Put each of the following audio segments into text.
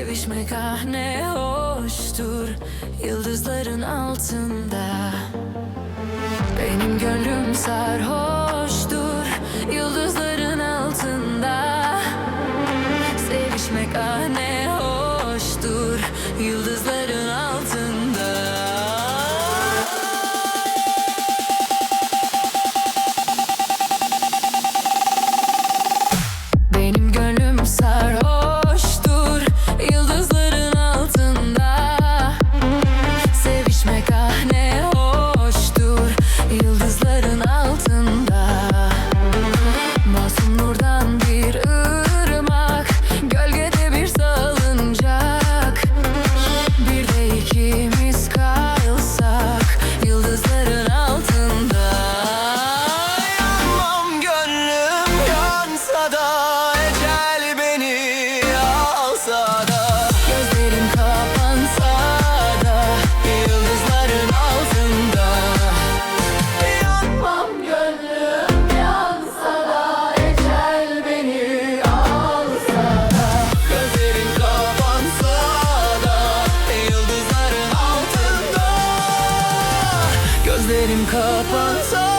Sevişmek ah ne hoştur. Yıldızların altında Benim kapansa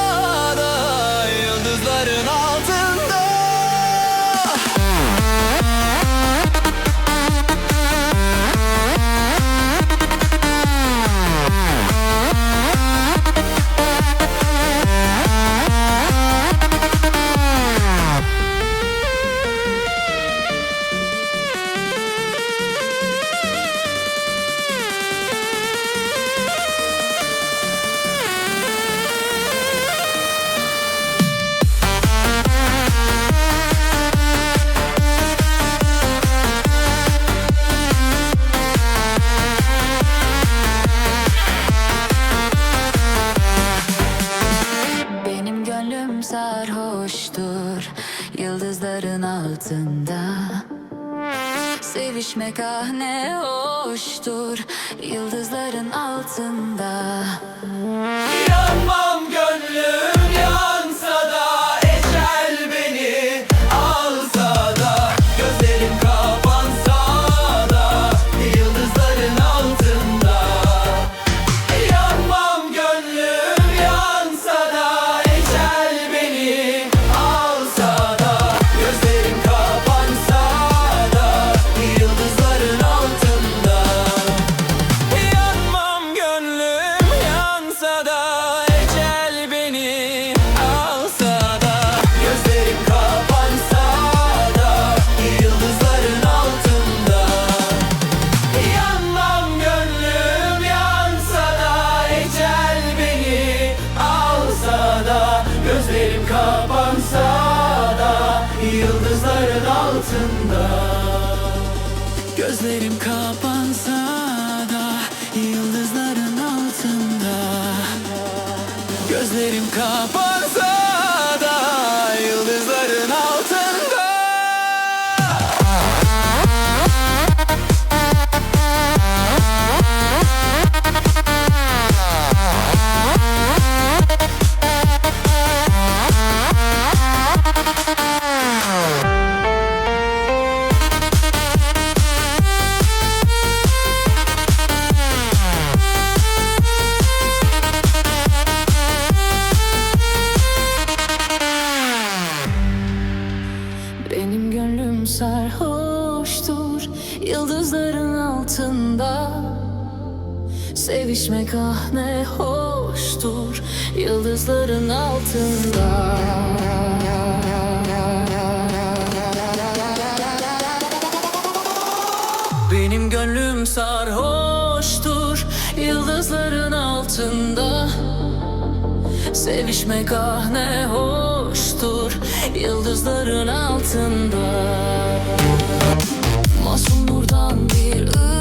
taşın altında. Sevişmek ah ne hoştur Yıldızların altında. Yanmam gönlüm yan kapansa da Yıldızların altında. Gözlerim kapansa da Yıldızların altında. Gözlerim kapansa Çeşmek ah ne hoştur Yıldızların altında. Benim gönlüm sarhoştur Yıldızların altında. Sevişmek ah ne hoştur Yıldızların altında. Masum nurdan bir ışık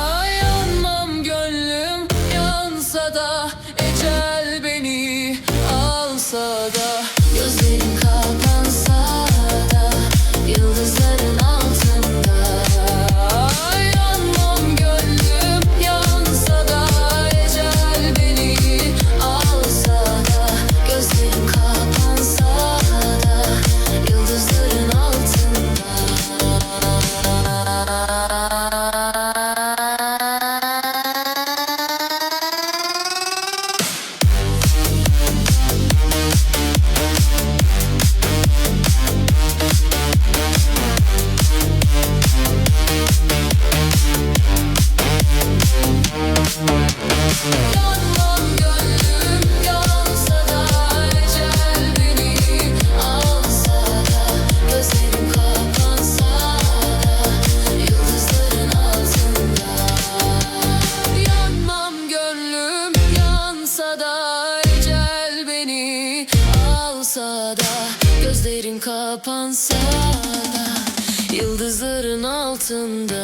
kapansa da Yıldızların altında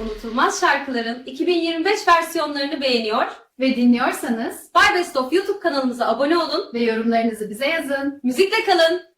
unutulmaz şarkıların 2025 versiyonlarını beğeniyor. Ve dinliyorsanız By Best of YouTube kanalımıza abone olun. ve yorumlarınızı bize yazın. Müzikle kalın.